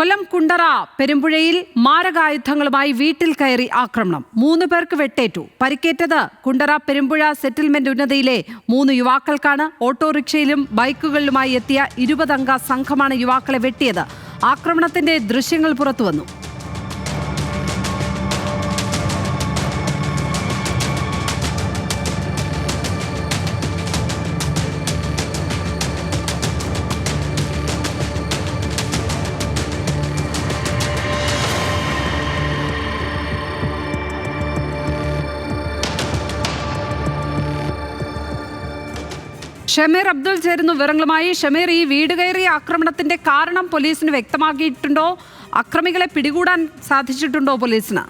കൊല്ലം കുണ്ടറ പെരുമ്പുഴയിൽ മാരകായുധങ്ങളുമായി വീട്ടിൽ കയറി ആക്രമണം. മൂന്ന് പേർക്ക് വെട്ടേറ്റു. പരിക്കേറ്റത് കുണ്ടറ പെരുമ്പുഴ സെറ്റിൽമെന്റ് ഉന്നതിയിലെ മൂന്ന് യുവാക്കൾക്കാണ്. ഓട്ടോറിക്ഷയിലും ബൈക്കുകളിലുമായി എത്തിയ ഇരുപതംഗ സംഘമാണ് യുവാക്കളെ വെട്ടിയത്. ആക്രമണത്തിന്റെ ദൃശ്യങ്ങൾ പുറത്തുവന്നു. ഷമീർ അബ്ദുൽ ചേരുന്നു. വിവരങ്ങളുമായി ഷമീർ ഈ വീട് കയറിയ ആക്രമണത്തിന്റെ കാരണം പോലീസിന് വ്യക്തമാക്കിയിട്ടുണ്ടോ? അക്രമികളെ പിടികൂടാൻ സാധിച്ചിട്ടുണ്ടോ പോലീസിന്?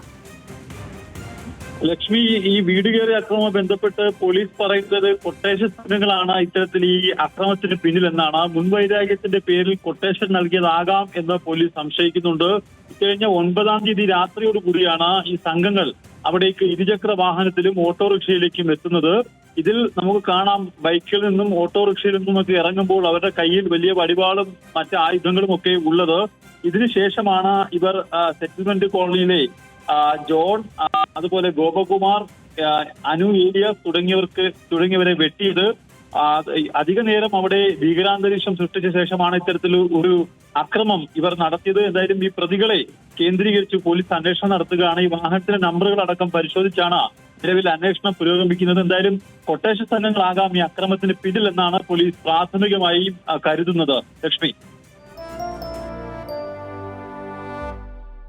ലക്ഷ്മി ഈ വീട് കയറി അക്രമവുമായി ബന്ധപ്പെട്ട് പോലീസ് പറയുന്നത് കൊട്ടേഷൻ സംഘങ്ങളാണ്. ഇത്തരത്തിൽ ഈ അക്രമത്തിന് പിന്നിലെന്നാണ്. മുൻവൈരാഗ്യത്തിന്റെ പേരിൽ കൊട്ടേഷൻ നൽകിയതാകാം എന്ന് പോലീസ് സംശയിക്കുന്നുണ്ട്. കഴിഞ്ഞ ഒൻപതാം തീയതി രാത്രിയോടുകൂടിയാണ് ഈ സംഘങ്ങൾ അവിടേക്ക് ഇരുചക്ര വാഹനത്തിലും ഓട്ടോറിക്ഷയിലേക്കും എത്തുന്നത്. ഇതിൽ നമുക്ക് കാണാം ബൈക്കിൽ നിന്നും ഓട്ടോറിക്ഷയിൽ നിന്നും ഒക്കെ ഇറങ്ങുമ്പോൾ അവരുടെ കയ്യിൽ വലിയ വടിവാളും മറ്റ് ആയുധങ്ങളും ഒക്കെ ഉള്ളത്. ഇതിനുശേഷമാണ് ഇവർ സെറ്റിൽമെന്റ് കോളനിയിലെ ജോൺ അതുപോലെ ഗോപകുമാർ അനു ഏലിയാസ് തുടങ്ങിയവർക്ക് തുടങ്ങിയവരെ വെട്ടിയത്. അധിക നേരം അവിടെ ഭീകരാന്തരീക്ഷം സൃഷ്ടിച്ച ശേഷമാണ് ഇത്തരത്തിൽ ഒരു അക്രമം ഇവർ നടത്തിയത്. എന്തായാലും ഈ പ്രതികളെ കേന്ദ്രീകരിച്ച് പോലീസ് അന്വേഷണം നടത്തുകയാണ്. ഈ വാഹനത്തിന്റെ നമ്പറുകൾ അടക്കം പരിശോധിച്ചാണ് നിലവിൽ അന്വേഷണം പുരോഗമിക്കുന്നത് എന്തായാലും കൊട്ടേഷൻ സംഘങ്ങളാകാം ഈ അക്രമത്തിന് പിന്നിലെന്നാണ് പോലീസ് പ്രാഥമികമായി കരുതുന്നത്. ലക്ഷ്മി.